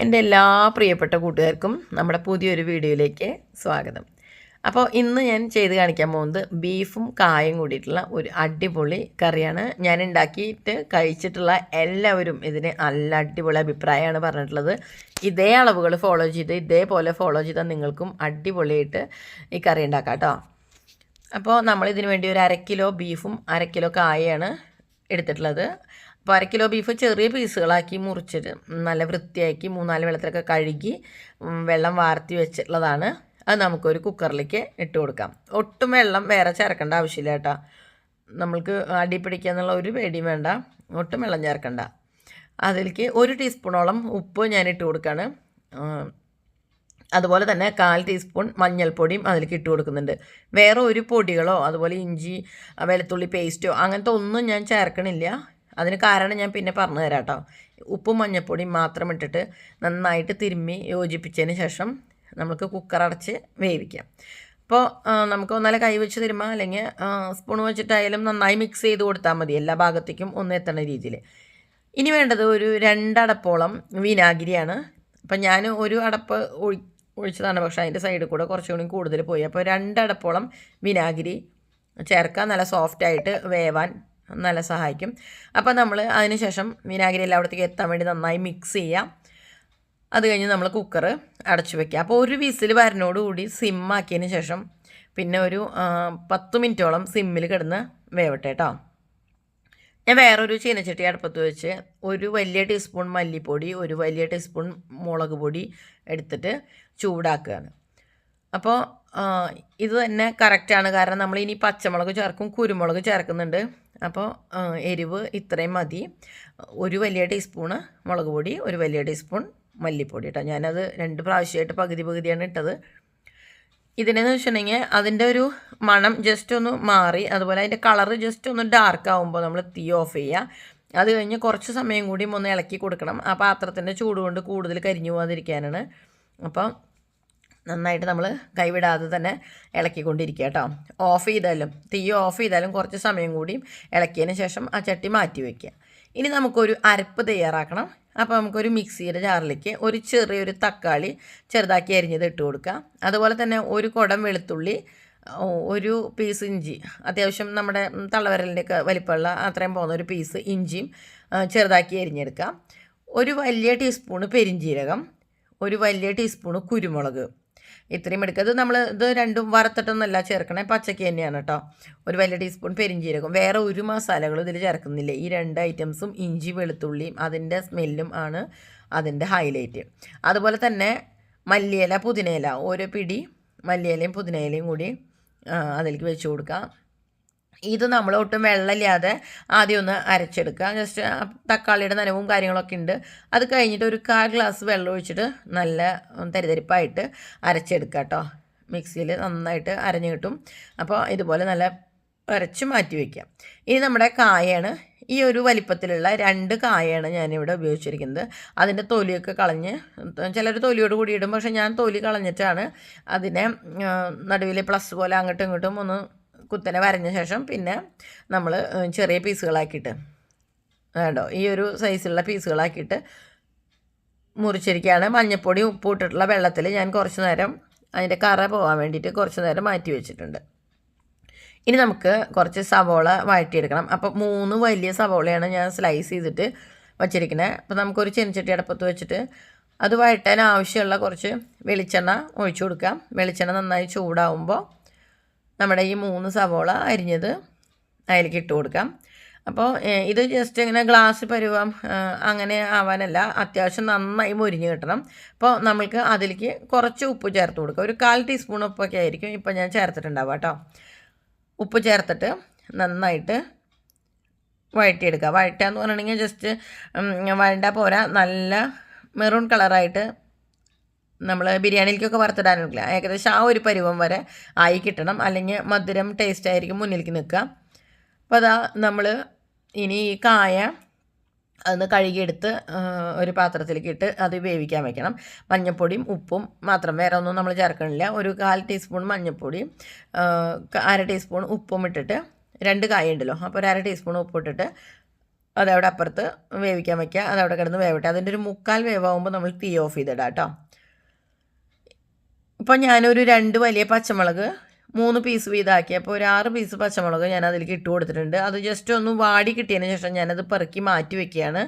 എന്റെ എല്ലാ പ്രിയപ്പെട്ട കൂട്ടുകാർക്കും നമ്മുടെ പുതിയൊരു വീഡിയോയിലേക്ക് സ്വാഗതം. അപ്പോൾ ഇന്ന് ഞാൻ ചെയ്ത് കാണിക്കാൻ പോകുന്നത് ബീഫും കായും കൂടിയിട്ടുള്ള ഒരു അടിപൊളി കറിയാണ്. ഞാൻ ഉണ്ടാക്കിയിട്ട് കഴിച്ചിട്ടുള്ള എല്ലാവരും ഇതിന് നല്ല അടിപൊളി അഭിപ്രായമാണ് പറഞ്ഞിട്ടുള്ളത്. ഇതേ അളവുകൾ ഫോളോ ചെയ്ത് ഇതേപോലെ ഫോളോ ചെയ്താൽ നിങ്ങൾക്കും അടിപൊളിയായിട്ട് ഈ കറി ഉണ്ടാക്കാം കേട്ടോ അപ്പോൾ നമ്മൾ ഇതിന് വേണ്ടി ഒരു അര കിലോ ബീഫും അര കിലോ കായയാണ് എടുത്തിട്ടുള്ളത്. അപ്പോൾ അര കിലോ ബീഫ് ചെറിയ പീസുകളാക്കി മുറിച്ചിട്ട് നല്ല വൃത്തിയാക്കി മൂന്നാൽ വെള്ളത്തിലൊക്കെ കഴുകി വെള്ളം വാർത്തി വെച്ചിട്ടുള്ളതാണ്. അത് നമുക്കൊരു കുക്കറിലേക്ക് ഇട്ട് കൊടുക്കാം. ഒട്ടും വെള്ളം വേറെ ചേർക്കേണ്ട ആവശ്യമില്ല കേട്ടോ. നമ്മൾക്ക് അടി പിടിക്കുക എന്നുള്ള ഒരു പേടിയും വേണ്ട. ഒട്ടും വെള്ളം ചേർക്കണ്ട. അതിലേക്ക് ഒരു ടീസ്പൂണോളം ഉപ്പ് ഞാൻ ഇട്ട് കൊടുക്കുകയാണ് അതുപോലെ തന്നെ കാൽ ടീസ്പൂൺ മഞ്ഞൾപ്പൊടിയും അതിലേക്ക് ഇട്ട് കൊടുക്കുന്നുണ്ട്. വേറെ ഒരു പൊടികളോ അതുപോലെ ഇഞ്ചി വെളുത്തുള്ളി പേസ്റ്റോ അങ്ങനത്തെ ഒന്നും ഞാൻ ചേർക്കണില്ല. അതിന് കാരണം ഞാൻ പിന്നെ പറഞ്ഞു തരാം കേട്ടോ. ഉപ്പും മഞ്ഞൾപ്പൊടിയും മാത്രം ഇട്ടിട്ട് നന്നായിട്ട് തിരുമ്മി യോജിപ്പിച്ചതിന് ശേഷം നമുക്ക് കുക്കർ അടച്ച് വേവിക്കാം. അപ്പോൾ നമുക്ക് ഒന്നാലെ കൈ വെച്ച് തരുമ്പോൾ അല്ലെങ്കിൽ സ്പൂൺ വെച്ചിട്ടായാലും നന്നായി മിക്സ് ചെയ്ത് കൊടുത്താൽ മതി. എല്ലാ ഭാഗത്തേക്കും ഒന്ന് രീതിയിൽ. ഇനി വേണ്ടത് ഒരു രണ്ടടപ്പോളം വിനാഗിരിയാണ്. അപ്പം ഞാൻ ഒരു അടപ്പ് ഒഴി ഒഴിച്ചതാണ്. പക്ഷേ അതിന്റെ സൈഡിൽ കൂടെ കുറച്ചുകൂടി കൂടുതൽ പോയി. അപ്പോൾ രണ്ടടപ്പോളം വിനാഗിരി ചേർക്കാൻ നല്ല സോഫ്റ്റായിട്ട് വേവാൻ നല്ല സഹായിക്കും. അപ്പോൾ നമ്മൾ അതിനുശേഷം വിനാഗിരി എല്ലായിടത്തേക്ക് എത്താൻ വേണ്ടി നന്നായി മിക്സ് ചെയ്യാം. അത് കഴിഞ്ഞ് നമ്മൾ കുക്കർ അടച്ചു വെക്കുക അപ്പോൾ ഒരു വിസിൽ വരനോടുകൂടി സിമ്മാക്കിയതിന് ശേഷം പിന്നെ ഒരു പത്ത് മിനിറ്റോളം സിമ്മിൽ കിടന്ന് വേവട്ടെ കേട്ടോ ഞാൻ വേറൊരു ചീനച്ചട്ടി അടുപ്പത്ത് വെച്ച് ഒരു വലിയ ടീസ്പൂൺ മല്ലിപ്പൊടി ഒരു വലിയ ടീസ്പൂൺ മുളക് പൊടി എടുത്തിട്ട് ചൂടാക്കുകയാണ് അപ്പോൾ ഇത് തന്നെ കറക്റ്റാണ് കാരണം നമ്മൾ ഇനി പച്ചമുളക് ചേർക്കും കുരുമുളക് ചേർക്കുന്നുണ്ട്. അപ്പോൾ എരിവ് ഇത്രയും മതി. ഒരു വലിയ ടീസ്പൂണ് മുളക് പൊടി ഒരു വലിയ ടീസ്പൂൺ മല്ലിപ്പൊടി കേട്ടോ ഞാനത് രണ്ട് പ്രാവശ്യമായിട്ട് പകുതി പകുതിയാണ് ഇട്ടത്. ഇതിനെന്ന് വെച്ചിട്ടുണ്ടെങ്കിൽ അതിന്റെ ഒരു മണം ജസ്റ്റ് ഒന്ന് മാറി അതുപോലെ അതിന്റെ കളറ് ജസ്റ്റ് ഒന്ന് ഡാർക്ക് ആകുമ്പോൾ നമ്മൾ തീ ഓഫ് ചെയ്യുക. അത് കഴിഞ്ഞ് കുറച്ച് സമയം കൂടി ഒന്ന് ഇളക്കി കൊടുക്കണം. ആ പാത്രത്തിന്റെ ചൂട് കൊണ്ട് കൂടുതൽ കരിഞ്ഞു പോകാതിരിക്കാനാണ് അപ്പം നന്നായിട്ട് നമ്മൾ കൈവിടാതെ തന്നെ ഇളക്കിക്കൊണ്ടിരിക്കുക കേട്ടോ. ഓഫ് ചെയ്താലും തീ ഓഫ് ചെയ്താലും കുറച്ച് സമയം കൂടിയും ഇളക്കിയതിന് ശേഷം ആ ചട്ടി മാറ്റി വയ്ക്കുക ഇനി നമുക്കൊരു അരപ്പ് തയ്യാറാക്കണം. അപ്പോൾ നമുക്കൊരു മിക്സിയുടെ ജാറിലേക്ക് ഒരു ചെറിയൊരു തക്കാളി ചെറുതാക്കി അരിഞ്ഞത് ഇട്ട് കൊടുക്കുക. അതുപോലെ തന്നെ ഒരു കുടം വെളുത്തുള്ളി ഒരു പീസ് ഇഞ്ചി അത്യാവശ്യം നമ്മുടെ തള്ളവരലിന്റെയൊക്കെ വലിപ്പമുള്ള അത്രയും പോകുന്ന ഒരു പീസ് ഇഞ്ചിയും ചെറുതാക്കി അരിഞ്ഞെടുക്കുക. ഒരു വലിയ ടീസ്പൂണ് പെരിഞ്ജീരകം ഒരു വലിയ ടീസ്പൂണ് കുരുമുളക് ഇത്രയും എടുക്കുക. ഇത് നമ്മൾ ഇത് രണ്ടും വറുത്തിട്ടൊന്നുമല്ല ചേർക്കണേ. പച്ചക്ക് തന്നെയാണ് കേട്ടോ. ഒരു വലിയ ടീസ്പൂൺ പെരിഞ്ചീരകം. വേറെ ഒരു മസാലകളും ഇതിൽ ചേർക്കുന്നില്ല. ഈ രണ്ട് ഐറ്റംസും ഇഞ്ചി വെളുത്തുള്ളിയും അതിന്റെ സ്മെല്ലും ആണ് അതിന്റെ ഹൈലൈറ്റ് അതുപോലെ തന്നെ മല്ലിയില പുതിനയില. ഓരോ പിടി മല്ലിയിലയും പുതിനയിലയും കൂടി അതിലേക്ക് വെച്ച് കൊടുക്കുക. ഇത് നമ്മൾ ഒട്ടും വെള്ളമില്ലാതെ ആദ്യം ഒന്ന് അരച്ചെടുക്കുക. ജസ്റ്റ് തക്കാളിയുടെ നനവും കാര്യങ്ങളൊക്കെ ഉണ്ട്. അത് കഴിഞ്ഞിട്ട് ഒരു കാൽ ഗ്ലാസ് വെള്ളം ഒഴിച്ചിട്ട് നല്ല തരിതരിപ്പായിട്ട് അരച്ചെടുക്കുക കേട്ടോ. മിക്സിയിൽ നന്നായിട്ട് അരഞ്ഞു കിട്ടും. അപ്പോൾ ഇതുപോലെ നല്ല അരച്ച് മാറ്റി വയ്ക്കാം ഇനി നമ്മുടെ കായാണ്. ഈ ഒരു വലിപ്പത്തിലുള്ള രണ്ട് കായാണ് ഞാനിവിടെ ഉപയോഗിച്ചിരിക്കുന്നത്. അതിന്റെ തൊലിയൊക്കെ കളഞ്ഞ് ചിലർ തൊലിയോട് കൂടി ഇടും. പക്ഷേ ഞാൻ തൊലി കളഞ്ഞിട്ടാണ് അതിനെ നടുവിൽ പ്ലസ് പോലെ അങ്ങോട്ടും ഇങ്ങോട്ടും ഒന്ന് കുത്തനെ വരഞ്ഞ ശേഷം പിന്നെ നമ്മൾ ചെറിയ പീസുകളാക്കിയിട്ട് വേണ്ടോ ഈ ഒരു സൈസിലുള്ള പീസുകളാക്കിയിട്ട് മുറിച്ചിരിക്കുകയാണ്. മഞ്ഞപ്പൊടി ഉപ്പ് ഇട്ടിട്ടുള്ള വെള്ളത്തിൽ ഞാൻ കുറച്ച് നേരം അതിന്റെ കറ പോകാൻ വേണ്ടിയിട്ട് കുറച്ച് നേരം മാറ്റി വെച്ചിട്ടുണ്ട്. ഇനി നമുക്ക് കുറച്ച് സവോള വഴറ്റിയെടുക്കണം. അപ്പോൾ മൂന്ന് വലിയ സവോളയാണ് ഞാൻ സ്ലൈസ് ചെയ്തിട്ട് വച്ചിരിക്കുന്നത് അപ്പോൾ നമുക്കൊരു ചെനിച്ചട്ടി അടപ്പത്ത് വെച്ചിട്ട് അത് വഴറ്റാൻ ആവശ്യമുള്ള കുറച്ച് വെളിച്ചെണ്ണ ഒഴിച്ചു കൊടുക്കാം. വെളിച്ചെണ്ണ നന്നായി ചൂടാവുമ്പോൾ നമ്മുടെ ഈ മൂന്ന് സവോള അരിഞ്ഞത് അതിലേക്ക് ഇട്ട് കൊടുക്കാം. അപ്പോൾ ഇത് ജസ്റ്റ് ഇങ്ങനെ ഗ്ലാസ് പരുവം അങ്ങനെ ആവാനല്ല അത്യാവശ്യം നന്നായി മുരിഞ്ഞ് കിട്ടണം. അപ്പോൾ നമ്മൾക്ക് അതിലേക്ക് കുറച്ച് ഉപ്പ് ചേർത്ത് കൊടുക്കുക ഒരു കാൽ ടീസ്പൂൺ ഉപ്പൊക്കെ ആയിരിക്കും ഇപ്പോൾ ഞാൻ ചേർത്തിട്ടുണ്ടാവുക കേട്ടോ. ഉപ്പ് ചേർത്തിട്ട് നന്നായിട്ട് വഴറ്റിയെടുക്കുക. വഴറ്റുക എന്ന് പറഞ്ഞിട്ടുണ്ടെങ്കിൽ ജസ്റ്റ് വഴണ്ട പോരാ. നല്ല മെറൂൺ കളറായിട്ട് നമ്മൾ ബിരിയാണിയിലേക്കൊക്കെ വറുത്തിടാനില്ല ഏകദേശം ആ ഒരു പരുവം വരെ ആയി കിട്ടണം. അല്ലെങ്കിൽ മധുരം ടേസ്റ്റ് ആയിരിക്കും മുന്നിലേക്ക് നിൽക്കുക. അപ്പോൾ അതാ നമ്മൾ ഇനി ഈ കായ അതൊന്ന് കഴുകിയെടുത്ത് ഒരു പാത്രത്തിലേക്ക് ഇട്ട് അത് വേവിക്കാൻ വെക്കണം. മഞ്ഞൾപ്പൊടിയും ഉപ്പും മാത്രം. വേറെ ഒന്നും നമ്മൾ ചേർക്കണില്ല. ഒരു കാൽ ടീസ്പൂൺ മഞ്ഞൾപ്പൊടിയും അര ടീസ്പൂൺ ഉപ്പും ഇട്ടിട്ട് രണ്ട് കായ ഉണ്ടല്ലോ. അപ്പോൾ ഒരു അര ടീസ്പൂൺ ഉപ്പ് ഇട്ടിട്ട് അതവിടെ അപ്പുറത്ത് വേവിക്കാൻ വയ്ക്കുക അതവിടെ കിടന്ന് വേവട്ടെ. അതിന്റെ ഒരു മുക്കാൽ വേവാകുമ്പോൾ നമ്മൾ തീ ഓഫ് ചെയ്തിടാം കേട്ടോ. ഇപ്പോൾ ഞാനൊരു രണ്ട് വലിയ പച്ചമുളക് മൂന്ന് പീസ് വീതമാക്കി അപ്പോൾ ഒരു ആറ് പീസ് പച്ചമുളക് ഞാൻ അതിലേക്ക് ഇട്ട് കൊടുത്തിട്ടുണ്ട്. അത് ജസ്റ്റ് ഒന്ന് വാടി കിട്ടിയതിന് ശേഷം ഞാനത് പെറുക്കി മാറ്റി വെക്കുകയാണ്.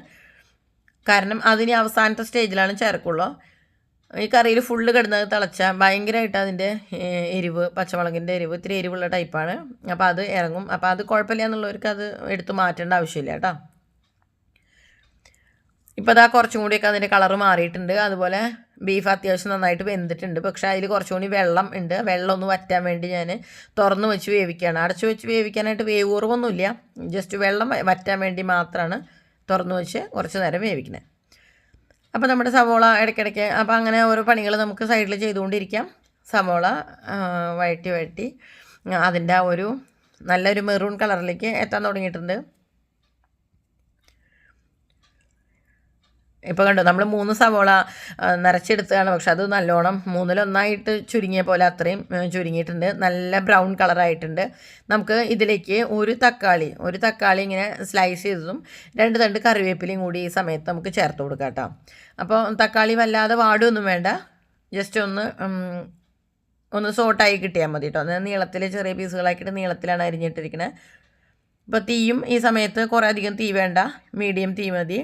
കാരണം അതിന് അവസാനത്തെ സ്റ്റേജിലാണ് ചേർക്കുള്ളൂ. ഈ കറിയിൽ ഫുള്ള് കിടന്നത് തിളച്ചാൽ ഭയങ്കരമായിട്ട് അതിന്റെ എരിവ് പച്ചമുളകിന്റെ എരിവ് ഇത്തിരി എരിവുള്ള ടൈപ്പാണ് അപ്പോൾ അത് ഇറങ്ങും. അപ്പോൾ അത് കുഴപ്പമില്ല എന്നുള്ളവർക്ക് അത് എടുത്ത് മാറ്റേണ്ട ആവശ്യമില്ല കേട്ടോ. ഇപ്പോൾ അതാ കുറച്ചും കൂടിയൊക്കെ അതിന്റെ കളറ് മാറിയിട്ടുണ്ട്. അതുപോലെ ബീഫ് അത്യാവശ്യം നന്നായിട്ട് വെന്തിട്ടുണ്ട്. പക്ഷേ അതിൽ കുറച്ചും കൂടി വെള്ളം ഉണ്ട്. വെള്ളം ഒന്ന് വറ്റാൻ വേണ്ടി ഞാൻ തുറന്ന് വെച്ച് വേവിക്കുകയാണ്. അടച്ചു വെച്ച് വേവിക്കാനായിട്ട് വേവ് കുറവൊന്നുമില്ല ജസ്റ്റ് വെള്ളം വറ്റാൻ വേണ്ടി മാത്രമാണ് തുറന്ന് വെച്ച് കുറച്ച് നേരം വേവിക്കുന്നത് അപ്പോൾ നമ്മുടെ സവോള ഇടയ്ക്കിടയ്ക്ക് അപ്പോൾ അങ്ങനെ ഓരോ പണികൾ നമുക്ക് സൈഡിൽ ചെയ്തുകൊണ്ടിരിക്കാം. സവോള വഴറ്റി വഴറ്റി അതിന്റെ ആ ഒരു നല്ലൊരു മെറൂൺ കളറിലേക്ക് എത്താൻ തുടങ്ങിയിട്ടുണ്ട്. ഇപ്പോൾ കണ്ടോ നമ്മൾ മൂന്ന് സവോള നിറച്ചെടുത്തതാണ് പക്ഷെ അത് നല്ലോണം മൂന്നിലൊന്നായിട്ട് ചുരുങ്ങിയ പോലെ അത്രയും ചുരുങ്ങിയിട്ടുണ്ട്. നല്ല ബ്രൗൺ കളറായിട്ടുണ്ട് നമുക്ക് ഇതിലേക്ക് ഒരു തക്കാളി ഒരു തക്കാളി ഇങ്ങനെ സ്ലൈസ് ചെയ്തതും രണ്ട് തണ്ട് കറിവേപ്പിലയും കൂടി ഈ സമയത്ത് നമുക്ക് ചേർത്ത് കൊടുക്കാം കേട്ടോ. അപ്പോൾ തക്കാളി വല്ലാതെ വാടുമൊന്നും വേണ്ട. ജസ്റ്റ് ഒന്ന് ഒന്ന് സോട്ടായി കിട്ടിയാൽ മതി കേട്ടോ. നീളത്തിൽ ചെറിയ പീസുകളാക്കിയിട്ട് നീളത്തിലാണ് അരിഞ്ഞിട്ടിരിക്കുന്നത് ഇപ്പോൾ തീയും ഈ സമയത്ത് കുറേ അധികം തീ വേണ്ട. മീഡിയം തീ മതി.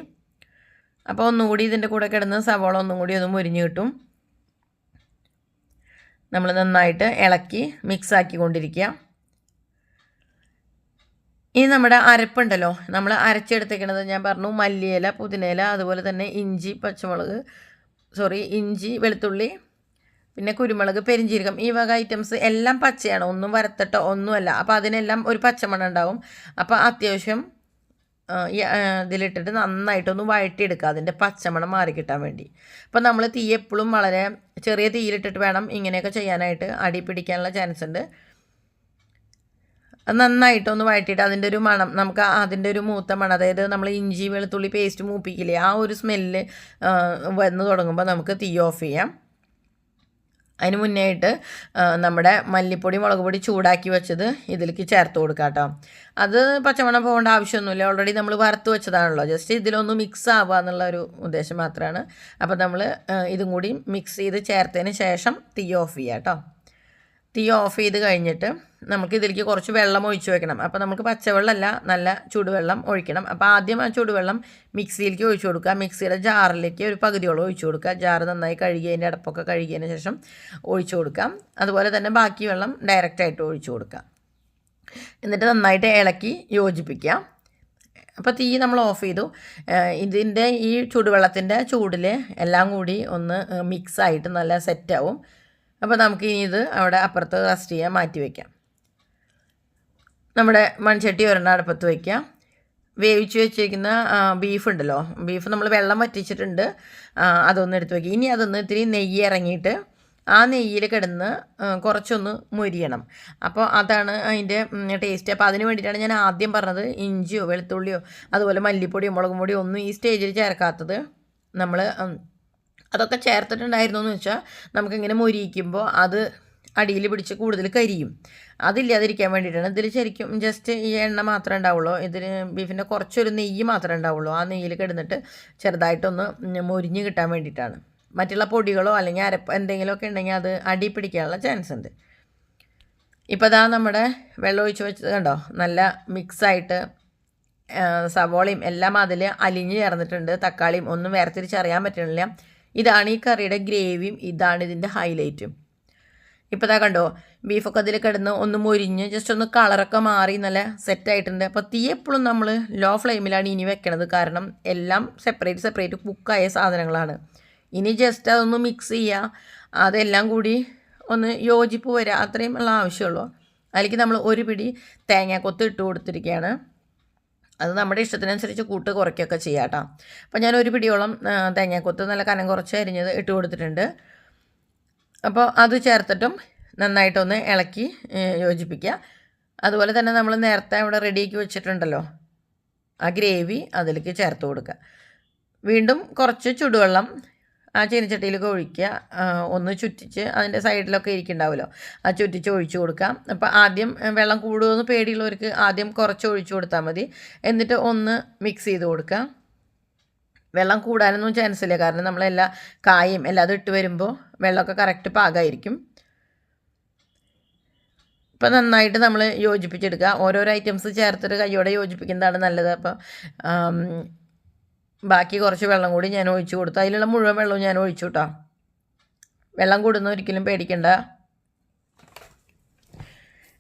അപ്പോൾ ഒന്നുകൂടി ഇതിന്റെ കൂടെ കിടന്ന് സവോള ഒന്നും കൂടി ഒന്ന് മുരിഞ്ഞ് കിട്ടും. നമ്മൾ നന്നായിട്ട് ഇളക്കി മിക്സ് ആക്കി കൊണ്ടിരിക്കുക ഇനി നമ്മുടെ അരപ്പുണ്ടല്ലോ നമ്മൾ അരച്ചെടുത്തേക്കണത് ഞാൻ പറഞ്ഞു മല്ലിയില പുതിനയില അതുപോലെ തന്നെ ഇഞ്ചി പച്ചമുളക് സോറി ഇഞ്ചി വെളുത്തുള്ളി പിന്നെ കുരുമുളക് പെരിഞ്ചീരകം ഈ വക ഐറ്റംസ് എല്ലാം പച്ചയാണ് ഒന്നും വരത്തട്ടോ ഒന്നുമല്ല. അപ്പോൾ അതിനെല്ലാം ഒരു പച്ചമണം ഉണ്ടാവും. അപ്പോൾ അത്യാവശ്യം ഇതിലിട്ടിട്ട് നന്നായിട്ടൊന്ന് വഴറ്റിയെടുക്കുക. അതിന്റെ പച്ചമണം മാറി കിട്ടാൻ വേണ്ടി. അപ്പം നമ്മൾ തീ എപ്പോഴും വളരെ ചെറിയ തീയിലിട്ടിട്ട് വേണം ഇങ്ങനെയൊക്കെ ചെയ്യാനായിട്ട് അടി പിടിക്കാനുള്ള ചാൻസ് ഉണ്ട്. നന്നായിട്ടൊന്ന് വഴറ്റിയിട്ട് അതിന്റെ ഒരു മണം നമുക്ക് അതിന്റെ ഒരു മൂത്ത മണം അതായത് നമ്മൾ ഇഞ്ചി വെളുത്തുള്ളി പേസ്റ്റ് മൂപ്പിക്കില്ലേ ആ ഒരു സ്മെല്ല് വന്ന് തുടങ്ങുമ്പോൾ നമുക്ക് തീ ഓഫ് ചെയ്യാം. അതിന് മുന്നേ ആയിട്ട് നമ്മുടെ മല്ലിപ്പൊടി മുളക് പൊടി ചൂടാക്കി വെച്ചത് ഇതിലേക്ക് ചേർത്ത് കൊടുക്കാം കേട്ടോ. അത് പച്ചമണം പോകേണ്ട ആവശ്യമൊന്നുമില്ല. ഓൾറെഡി നമ്മൾ വറുത്ത് വെച്ചതാണല്ലോ. ജസ്റ്റ് ഇതിലൊന്ന് മിക്സ് ആവുക എന്നുള്ള ഒരു ഉദ്ദേശം മാത്രമാണ്. അപ്പോൾ നമ്മൾ ഇതും കൂടി മിക്സ് ചെയ്ത് ചേർത്തതിന് ശേഷം തീ ഓഫ് ചെയ്യുക കേട്ടോ. തീ ഓഫ് ചെയ്ത് കഴിഞ്ഞിട്ട് നമുക്ക് ഇതിലേക്ക് കുറച്ച് വെള്ളം ഒഴിച്ചു വെക്കണം. അപ്പോൾ നമുക്ക് പച്ചവെള്ളമല്ല നല്ല ചൂടുവെള്ളം ഒഴിക്കണം. അപ്പോൾ ആദ്യം ആ ചൂടുവെള്ളം മിക്സിയിലേക്ക് ഒഴിച്ചു കൊടുക്കുക. മിക്സിയുടെ ജാറിലേക്ക് ഒരു പകുതിയോളം ഒഴിച്ചു കൊടുക്കുക. ജാറ് നന്നായി കഴുകിയതിന്റെ അടപ്പൊക്കെ കഴുകിയതിന് ശേഷം ഒഴിച്ചു കൊടുക്കാം അതുപോലെ തന്നെ ബാക്കി വെള്ളം ഡയറക്റ്റായിട്ട് ഒഴിച്ചു കൊടുക്കാം എന്നിട്ട് നന്നായിട്ട് ഇളക്കി യോജിപ്പിക്കാം അപ്പോൾ തീ നമ്മൾ ഓഫ് ചെയ്തു. ഇതിന്റെ ഈ ചൂടുവെള്ളത്തിന്റെ ചൂടിൽ എല്ലാം കൂടി ഒന്ന് മിക്സായിട്ട് നല്ല സെറ്റാവും അപ്പോൾ നമുക്ക് ഇനി ഇത് അവിടെ അപ്പുറത്ത് റസ്റ്റ് ചെയ്യാൻ മാറ്റി വയ്ക്കാം നമ്മുടെ മൺചട്ടി ഒരെണ്ണം അടുപ്പത്ത് വയ്ക്കാം വേവിച്ച് വെച്ചിരിക്കുന്ന ബീഫ് ഉണ്ടല്ലോ. ബീഫ് നമ്മൾ വെള്ളം വറ്റിച്ചിട്ടുണ്ട്. അതൊന്ന് എടുത്ത് വയ്ക്കുക ഇനി അതൊന്ന് ഇത്തിരി നെയ്യ് ഇറങ്ങിയിട്ട് ആ നെയ്യിൽ കിടന്ന് കുറച്ചൊന്ന് മുരിയണം. അപ്പോൾ അതാണ് അതിന്റെ ടേസ്റ്റ് അപ്പോൾ അതിന് വേണ്ടിയിട്ടാണ് ഞാൻ ആദ്യം പറഞ്ഞത് ഇഞ്ചിയോ വെളുത്തുള്ളിയോ അതുപോലെ മല്ലിപ്പൊടിയോ മുളകും പൊടിയോ ഒന്നും ഈ സ്റ്റേജിൽ ചേർക്കാത്തത് നമ്മൾ അതൊക്കെ ചേർത്തിട്ടുണ്ടായിരുന്നു എന്ന് വെച്ചാൽ നമുക്കിങ്ങനെ മൊരിയിക്കുമ്പോൾ അത് അടിയിൽ പിടിച്ച് കൂടുതൽ കരിയും. അതില്ലാതിരിക്കാൻ വേണ്ടിയിട്ടാണ് ഇതിൽ ശരിക്കും ജസ്റ്റ് ഈ എണ്ണ മാത്രമേ ഉണ്ടാവുള്ളൂ. ഇതിന് ബീഫിന്റെ കുറച്ചൊരു നെയ്യ് മാത്രമേ ഉണ്ടാവുള്ളൂ. ആ നെയ്യിൽ കിടന്നിട്ട് ചെറുതായിട്ടൊന്ന് മൊരിഞ്ഞ് കിട്ടാൻ വേണ്ടിയിട്ടാണ്. മറ്റുള്ള പൊടികളോ അല്ലെങ്കിൽ അരപ്പ് എന്തെങ്കിലുമൊക്കെ ഉണ്ടെങ്കിൽ അത് അടി പിടിക്കാനുള്ള ചാൻസ് ഉണ്ട്. ഇപ്പോൾ ഇതാ നമ്മുടെ വെള്ളം ഒഴിച്ച് വെച്ചത് കണ്ടോ? നല്ല മിക്സായിട്ട് സവോളയും എല്ലാം അതിൽ അലിഞ്ഞ് ചേർന്നിട്ടുണ്ട്. തക്കാളിയും ഒന്നും വേർതിരിച്ചറിയാൻ പറ്റണില്ല. ഇതാണ് ഈ കറിയുടെ ഗ്രേവിയും ഇതാണ് ഇതിന്റെ ഹൈലൈറ്റും ഇപ്പോൾ കണ്ടോ ബീഫൊക്കെ അതിൽ കിടന്ന് ഒന്ന് മുരിഞ്ഞ് ജസ്റ്റ് ഒന്ന് കളറൊക്കെ മാറി നല്ല സെറ്റായിട്ടുണ്ട് അപ്പോൾ തീ എപ്പോഴും നമ്മൾ ലോ ഫ്ലെയിമിലാണ് ഇനി വെക്കണത്. കാരണം എല്ലാം സെപ്പറേറ്റ് സെപ്പറേറ്റ് കുക്കായ സാധനങ്ങളാണ്. ഇനി ജസ്റ്റ് അതൊന്ന് മിക്സ് ചെയ്യുക അതെല്ലാം കൂടി ഒന്ന് യോജിപ്പ് വരിക അത്രയും ഉള്ള ആവശ്യമുള്ളൂ. അതിലേക്ക് നമ്മൾ ഒരു പിടി തേങ്ങാക്കൊത്ത് ഇട്ട് കൊടുത്തിരിക്കുകയാണ് അത് നമ്മുടെ ഇഷ്ടത്തിനനുസരിച്ച് കൂട്ട് കുറയ്ക്കുകയൊക്കെ ചെയ്യാം കേട്ടോ. അപ്പോൾ ഞാൻ ഒരു പിടിയോളം തേങ്ങാക്കൊത്ത് നല്ല കനം കുറച്ച് അരിഞ്ഞത് ഇട്ട് കൊടുത്തിട്ടുണ്ട്. അപ്പോൾ അത് ചേർത്തിട്ടും നന്നായിട്ടൊന്ന് ഇളക്കി യോജിപ്പിക്കുക. അതുപോലെ തന്നെ നമ്മൾ നേരത്തെ അവിടെ റെഡിയാക്കി വെച്ചിട്ടുണ്ടല്ലോ ആ ഗ്രേവി അതിലേക്ക് ചേർത്ത് കൊടുക്കുക. വീണ്ടും കുറച്ച് ചുടുവെള്ളം ആ ചീനച്ചട്ടിയിലൊക്കെ ഒഴിക്കുക. ഒന്ന് ചുറ്റിച്ച് അതിന്റെ സൈഡിലൊക്കെ ഇരിക്കുന്നുണ്ടാവുമല്ലോ ആ ചുറ്റിച്ച് ഒഴിച്ചു കൊടുക്കാം അപ്പോൾ ആദ്യം വെള്ളം കൂടുമെന്ന് പേടിയുള്ളവർക്ക് ആദ്യം കുറച്ച് ഒഴിച്ചു കൊടുത്താൽ മതി. എന്നിട്ട് ഒന്ന് മിക്സ് ചെയ്ത് കൊടുക്കുക. വെള്ളം കൂടാനൊന്നും ചാൻസ് ഇല്ല. കാരണം നമ്മളെല്ലാ കായും എല്ലാതും ഇട്ട് വരുമ്പോൾ വെള്ളമൊക്കെ കറക്റ്റ് പാകമായിരിക്കും. ഇപ്പം നന്നായിട്ട് നമ്മൾ യോജിപ്പിച്ചെടുക്കുക. ഓരോരോ ഐറ്റംസ് ചേർത്തിട്ട് കൈയോടെ യോജിപ്പിക്കുന്നതാണ് നല്ലത്. അപ്പോൾ ബാക്കി കുറച്ച് വെള്ളം കൂടി ഞാൻ ഒഴിച്ചു കൊടുത്തു. അതിലുള്ള മുഴുവൻ വെള്ളവും ഞാൻ ഒഴിച്ചു കേട്ടോ വെള്ളം കൂടുന്ന ഒരിക്കലും പേടിക്കണ്ട.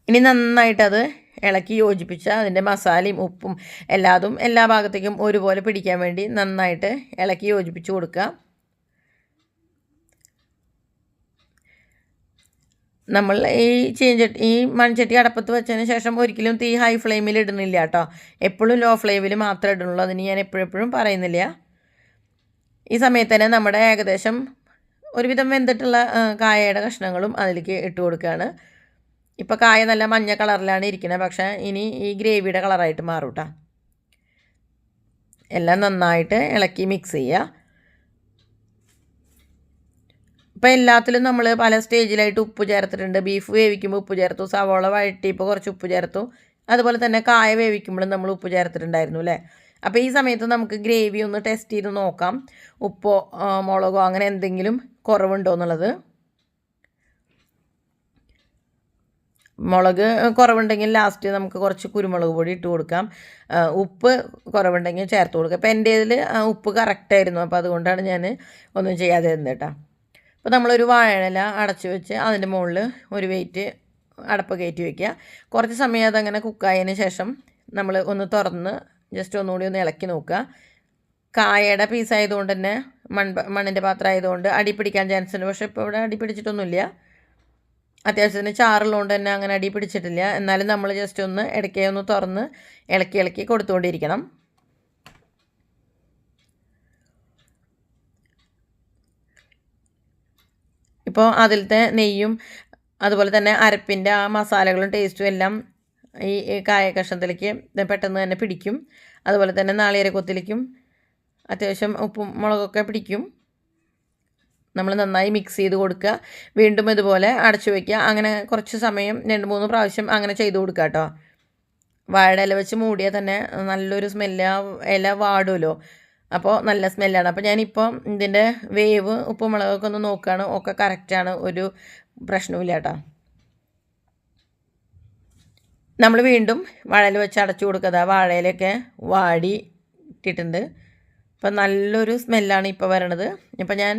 ഇനി നന്നായിട്ടത് ഇളക്കി യോജിപ്പിച്ച അതിന്റെ മസാലയും ഉപ്പും എല്ലാതും എല്ലാ ഭാഗത്തേക്കും ഒരുപോലെ പിടിക്കാൻ വേണ്ടി നന്നായിട്ട് ഇളക്കി യോജിപ്പിച്ച് കൊടുക്കുക. നമ്മൾ ഈ ചീഞ്ചട്ടി ഈ മൺചട്ടി അടപ്പത്ത് വെച്ചതിന് ശേഷം ഒരിക്കലും തീ ഹൈ ഫ്ലെയിമിൽ ഇടുന്നില്ല കേട്ടോ എപ്പോഴും ലോ ഫ്ലെയിമിൽ മാത്രമേ ഇടുന്നുള്ളൂ. അതിന് ഞാൻ എപ്പോഴെപ്പോഴും പറയുന്നില്ല. ഈ സമയത്ത് തന്നെ നമ്മുടെ ഏകദേശം ഒരുവിധം വെന്തിട്ടുള്ള കായയുടെ കഷ്ണങ്ങളും അതിലേക്ക് ഇട്ട് കൊടുക്കുകയാണ്. ഇപ്പോൾ കായ നല്ല മഞ്ഞ കളറിലാണ് ഇരിക്കുന്നത് പക്ഷേ ഇനി ഈ ഗ്രേവിയുടെ കളറായിട്ട് മാറും കേട്ടോ എല്ലാം നന്നായിട്ട് ഇളക്കി മിക്സ് ചെയ്യുക. ഇപ്പോൾ എല്ലാത്തിലും നമ്മൾ പല സ്റ്റേജിലായിട്ട് ഉപ്പ് ചേർത്തിട്ടുണ്ട്. ബീഫ് വേവിക്കുമ്പോൾ ഉപ്പ് ചേർത്തു സവോള വഴട്ടിയപ്പോൾ കുറച്ച് ഉപ്പ് ചേർത്തു. അതുപോലെ തന്നെ കായ വേവിക്കുമ്പോഴും നമ്മൾ ഉപ്പ് ചേർത്തിട്ടുണ്ടായിരുന്നു അല്ലേ അപ്പോൾ ഈ സമയത്ത് നമുക്ക് ഗ്രേവി ഒന്ന് ടെസ്റ്റ് ചെയ്ത് നോക്കാം. ഉപ്പോ മുളകോ അങ്ങനെ എന്തെങ്കിലും കുറവുണ്ടോ എന്നുള്ളത്. മുളക് കുറവുണ്ടെങ്കിൽ ലാസ്റ്റ് നമുക്ക് കുറച്ച് കുരുമുളക് പൊടി ഇട്ട് കൊടുക്കാം. ഉപ്പ് കുറവുണ്ടെങ്കിൽ ചേർത്ത് കൊടുക്കാം. അപ്പോൾ എന്റെ ഇതിൽ ഉപ്പ് കറക്റ്റായിരുന്നു അപ്പോൾ അതുകൊണ്ടാണ് ഞാൻ ഒന്നും ചെയ്യാതെ തന്നെ കേട്ടോ അപ്പോൾ നമ്മളൊരു വാഴയില അടച്ചു വെച്ച് അതിന്റെ മുകളിൽ ഒരു വെയിറ്റ് അടപ്പ് കയറ്റി വയ്ക്കുക കുറച്ച് സമയം അതങ്ങനെ കുക്കായതിന് ശേഷം നമ്മൾ ഒന്ന് തുറന്ന് ജസ്റ്റ് ഒന്നുകൂടി ഒന്ന് ഇളക്കി നോക്കുക. കായയുടെ പീസായതുകൊണ്ട് തന്നെ മൺ മണ്ണിന്റെ പാത്രം ആയതുകൊണ്ട് അടി പിടിക്കാൻ ചാൻസ് ഉണ്ട്. പക്ഷേ ഇപ്പോൾ ഇവിടെ അടി പിടിച്ചിട്ടൊന്നുമില്ല. അത്യാവശ്യത്തിന് ചാറുള്ളതുകൊണ്ട് തന്നെ അങ്ങനെ അടി പിടിച്ചിട്ടില്ല. എന്നാലും നമ്മൾ ജസ്റ്റ് ഒന്ന് ഇടയ്ക്കേ ഒന്ന് തുറന്ന് ഇളക്കി ഇളക്കി കൊടുത്തുകൊണ്ടിരിക്കണം. ഇപ്പോൾ അതിലത്തെ നെയ്യും അതുപോലെ തന്നെ അരപ്പിന്റെ ആ മസാലകളും ടേസ്റ്റും എല്ലാം ഈ കായ കഷ്ണത്തിലേക്ക് പെട്ടെന്ന് തന്നെ പിടിക്കും. അതുപോലെ തന്നെ നാളികേര കൊത്തിലേക്കും അത്യാവശ്യം ഉപ്പും മുളകൊക്കെ പിടിക്കും. നമ്മൾ നന്നായി മിക്സ് ചെയ്ത് കൊടുക്കുക. വീണ്ടും ഇതുപോലെ അടച്ചു വയ്ക്കുക അങ്ങനെ കുറച്ച് സമയം രണ്ട് മൂന്ന് പ്രാവശ്യം അങ്ങനെ ചെയ്ത് കൊടുക്കുക കേട്ടോ. വാഴ ഇല വെച്ച് മൂടിയാൽ തന്നെ നല്ലൊരു സ്മെല്ല് ഇല വാടുമല്ലോ. അപ്പോൾ നല്ല സ്മെല്ലാണ് അപ്പോൾ ഞാനിപ്പോൾ ഇതിന്റെ വേവ് ഉപ്പും മുളകൊക്കെ ഒന്ന് നോക്കുകയാണ് ഒക്കെ കറക്റ്റാണ് ഒരു പ്രശ്നവുമില്ല കേട്ടോ. നമ്മൾ വീണ്ടും വാഴയിൽ വെച്ച് അടച്ചു കൊടുക്കുക. വാഴയിലൊക്കെ വാടി ഇട്ടിട്ടുണ്ട്. അപ്പം നല്ലൊരു സ്മെല്ലാണ് ഇപ്പോൾ വരണത്. ഇപ്പം ഞാൻ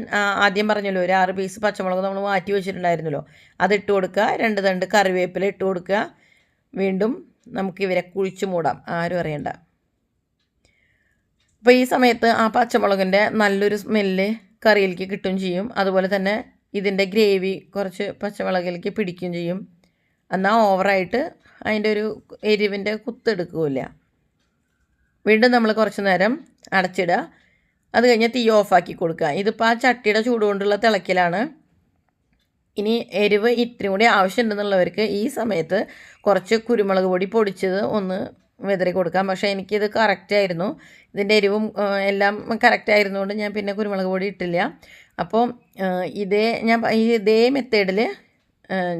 ആദ്യം പറഞ്ഞല്ലോ ഒരു ആറ് പീസ് പച്ചമുളക് നമ്മൾ മാറ്റി വെച്ചിട്ടുണ്ടായിരുന്നല്ലോ. അത് ഇട്ട് കൊടുക്കുക. രണ്ട് തണ്ട് കറിവേപ്പില ഇട്ട് കൊടുക്കുക. വീണ്ടും നമുക്ക് ഇവരെ കുഴിച്ചു മൂടാം. ആരും അറിയണ്ട. അപ്പോൾ ഈ സമയത്ത് ആ പച്ചമുളകിന്റെ നല്ലൊരു സ്മെല്ല് കറിയിലേക്ക് കിട്ടുകയും ചെയ്യും. അതുപോലെ തന്നെ ഇതിന്റെ ഗ്രേവി കുറച്ച് പച്ചമുളകിലേക്ക് പിടിക്കുകയും ചെയ്യും. എന്നാൽ ഓവറായിട്ട് അതിന്റെ ഒരു എരിവിന്റെ കുത്തെടുക്കില്ല വീണ്ടും നമ്മൾ കുറച്ച് നേരം അടച്ചിടുക. അത് കഴിഞ്ഞ് തീ ഓഫാക്കി കൊടുക്കുക. ഇതിപ്പോൾ ആ ചട്ടിയുടെ ചൂടുകൊണ്ടുള്ള കൊണ്ടുള്ള തിളക്കലാണ്. ഇനി എരിവ് ഇത്രയും കൂടി ആവശ്യമുണ്ടെന്നുള്ളവർക്ക് ഈ സമയത്ത് കുറച്ച് കുരുമുളക് പൊടി പൊടിച്ചത് ഒന്ന് വിതറി കൊടുക്കാം. പക്ഷേ എനിക്കിത് കറക്റ്റായിരുന്നു ഇതിന്റെ എരിവും എല്ലാം കറക്റ്റ് ആയിരുന്നുകൊണ്ട് ഞാൻ പിന്നെ കുരുമുളക് പൊടി ഇട്ടില്ല. അപ്പോൾ ഇതേ ഞാൻ ഇതേ മെത്തേഡിൽ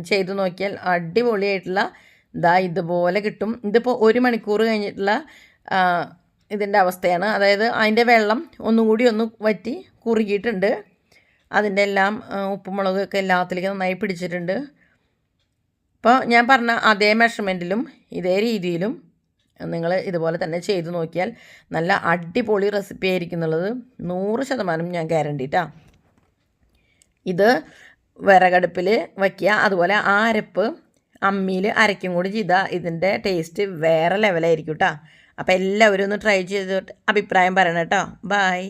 ചെയ്തു നോക്കിയാൽ അടിപൊളിയായിട്ടുള്ള ദാ ഇതുപോലെ കിട്ടും. ഇതിപ്പോൾ ഒരു മണിക്കൂർ കഴിഞ്ഞിട്ടുള്ള ഇതിന്റെ അവസ്ഥയാണ്. അതായത് അതിന്റെ വെള്ളം ഒന്നും കൂടി ഒന്ന് വറ്റി കുറുകിയിട്ടുണ്ട്. അതിന്റെ എല്ലാം ഉപ്പുമുളകൊക്കെ ഉപ്പും മുളകൊക്കെ എല്ലാത്തിലേക്കും നന്നായി പിടിച്ചിട്ടുണ്ട്. അപ്പോൾ ഞാൻ പറഞ്ഞ അതേ മെഷർമെന്റിലും ഇതേ രീതിയിലും നിങ്ങൾ ഇതുപോലെ തന്നെ ചെയ്തു നോക്കിയാൽ നല്ല അടിപൊളി റെസിപ്പി ആയിരിക്കും എന്നുള്ളത് നൂറ് ശതമാനം ഞാൻ ഗ്യാരണ്ടി കേട്ടോ ഇത് വിറകടുപ്പിൽ വയ്ക്കുക അതുപോലെ ആ അരപ്പ് അമ്മിയിൽ അരയ്ക്കും കൂടി ചെയ്താൽ ഇതിന്റെ ടേസ്റ്റ് വേറെ ലെവലായിരിക്കും കേട്ടോ അപ്പോൾ എല്ലാവരും ഒന്ന് ട്രൈ ചെയ്തിട്ട് അഭിപ്രായം പറയണം കേട്ടോ ബായ്